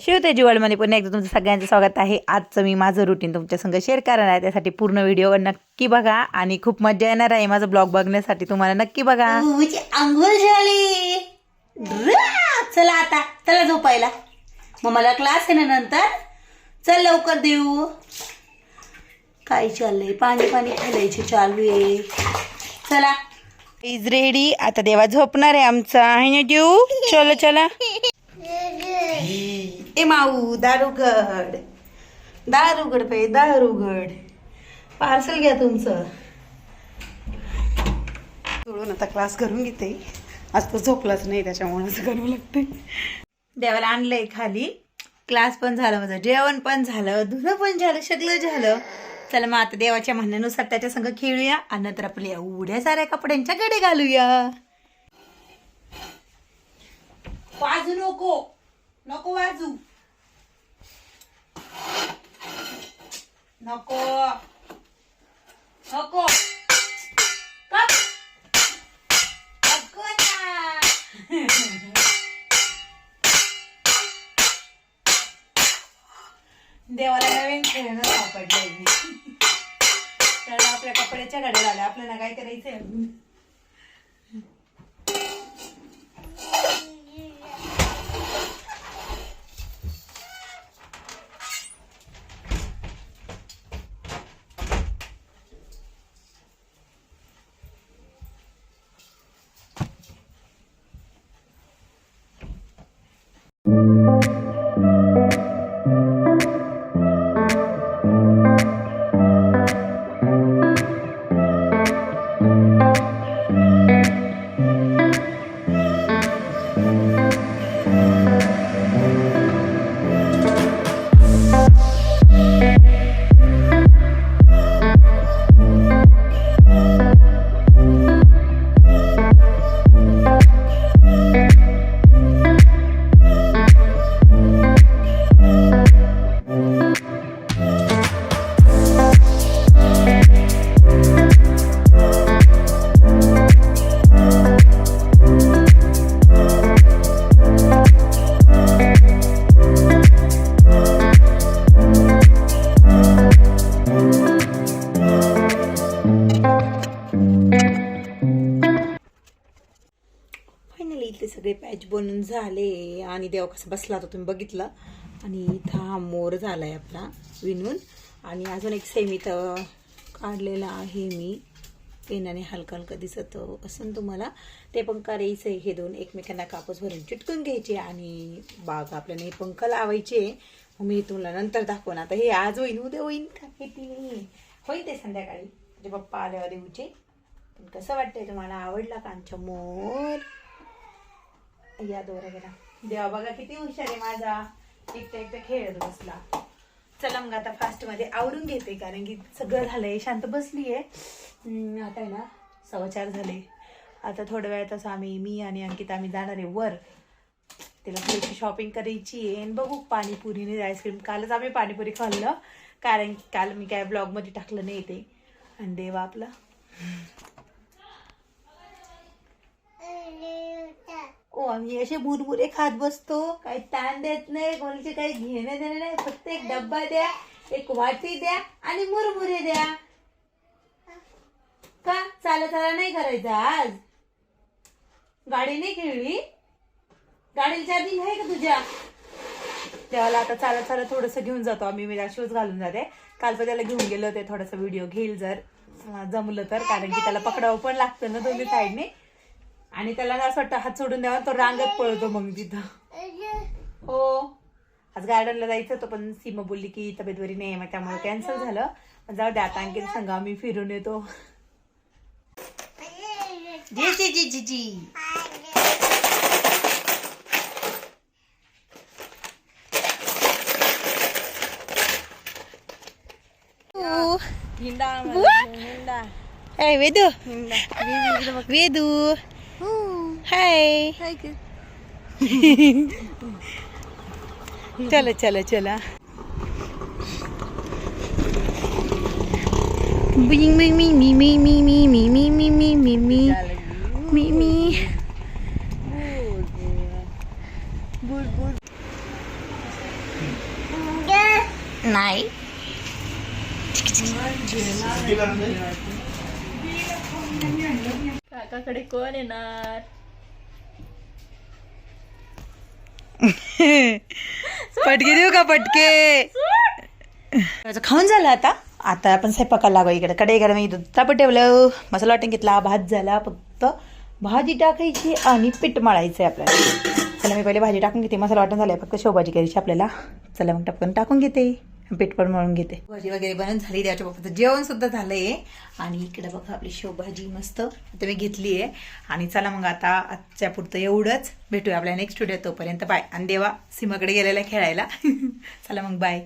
शिवतेजी वर्ल्डमध्ये पुन्हा एकदा तुमचं सगळ्यांचं स्वागत आहे. आजचं मी माझं रुटीन तुमच्या संग शेअर करणार आहे. त्यासाठी पूर्ण व्हिडिओ नक्की बघा. आणि खूप मजा येणार आहे माझं ब्लॉग बघण्यासाठी. तुम्हाला नक्की बघा. तुझी आंघोळ झाली! चला आता चला झोपायला. मग मला क्लास आहे ना नंतर. चल लवकर देऊ. काय चाललंय? पाणी पाणी खालायचे चालू आहे. चला. इज रेडी आता देवा झोपणार आहे आमचा. आहे ना देऊ? चलो चला. ए माऊ दारुगड. दारुगड पे दारुगड. पार्सल घ्या तुमचं. सोडून आता क्लास करून घेते. आज तो झोपलाच नाही त्याच्यामुळे असं करावं लागतंय. देवाला आणलंय खाली. क्लास पण झालं माझं जेवण पण झालं धुणं पण झालं सगळं झालं. चला मग आता देवाच्या म्हणण्यानुसार त्याच्या संग खेळूया आणि नंतर आपल्या एवढ्या साऱ्या कपड्यांच्या कडे घालूया. वाजू नको. नको वाजू. नको नको कप. नको ना. देवाला नवीन खेळणं सापडलंय कारण आपल्या कपड्याच्या गाड्या झाल्या आपल्याला काय करायचंय सगळे झाले आणि देव कसा बसला होता तुम्ही बघितलं? आणि इथं हा मोर झालाय आपला विणून आणि अजून एक सेम तर काढलेला आहे मी. पेनाने हलका हलका दिसत असं तुम्हाला. ते पण करायचं आहे हे दोन एकमेकांना कापूस भरून चिटकून घ्यायचे आणि बाग आपल्याला हे पंख लावायचे. मी तुम्हाला नंतर दाखवून आता हे आज होईन उद्या होईन का? किती नाही ते संध्याकाळी. म्हणजे पप्पा आल्यावर देऊचे पण कसं वाटतंय तुम्हाला? आवडला कांच्या मोर? या दोरा गेला देवा बघा किती हुशार आहे माझा. एकटा एकटा खेळत बसला. चला मग आता फास्टमध्ये आवरून घेते कारण की सगळं झालंय. शांत बसली आहे आता आहे ना सव्वा चार झाले. आता थोड्या वेळात असं आम्ही मी आणि अंकिता आम्ही जाणार आहे वर. तिला थोडीशी शॉपिंग करायची आहे. आणि बघू पाणीपुरीने आईस्क्रीम कालच आम्ही पाणीपुरी खाल्लं. कारण की काल मी काय ब्लॉगमध्ये टाकलं नाही ते. आणि देवा आपला. ओ आम्ही असे बुरबुरे खात बसतो. काही ताण देत नाही कोणाचे काही घेणे देणं नाही. फक्त एक डब्बा द्या एक वाटी द्या आणि मुरमुरे द्या. का? चाला चाला नाही करायचं आज? गाडी नाही खेळली? गाडीला चार्जिंग आहे का तुझ्या? त्याला आता चालत चालत थोडंसं घेऊन जातो आम्ही. मी शूज घालून जाते. काल पण त्याला घेऊन गेलो होते थोडासा व्हिडिओ घेईल जर. जमलं तर कारण की त्याला पकडावं पण लागतं ना दोन्ही साईडने आणि त्याला ना असं वाटतं हात सोडून द्यावा तो रांगत पळतो मग तिथं. हो. आज गार्डनला जायचं होतं पण सीमा बोलली की तब्येत बरी नाही मग त्यामुळे कॅन्सल झालं. जाऊ द्या आता आणखी सांगा आम्ही फिरून येतो. जी जी जी जी जी. Hey, Vedu. Vedu. Hi. चला चला चला Bing, bing, me, me, me, me, me, me, me, me, me, me, me, me, me. नाही काकाकडे कोण येणार? पटके देऊ का पटके? खाऊन झालं आता. आता आपण स्वयंपाकाला लागू इकडे. कडे गरम मी तापट ठेवलं. मसाला वाटण घेतला भात झाला फक्त. भाजी टाकायची आणि पीठ मळायचं आहे आपल्याला. चला मी पहिले भाजी टाकून घेते. मसाला वाटून झालाय फक्त शेवभाजी करायची आपल्याला. चला मग टपकन टाकून घेते. पीठ पण मळून घेते. भाजी वगैरे बनवून झाली त्याच्या बाबतीत जेवण सुद्धा झालंय. आणि इकडे बघा आपली शेवभाजी मस्त आता मी घेतली आहे आणि चला मग आता आजच्या पुरतं एवढंच. भेटूया आपल्या नेक्स्ट व्हिडिओ तोपर्यंत. बाय आणि देवा सीमाकडे गेलेला खेळायला. चला मग बाय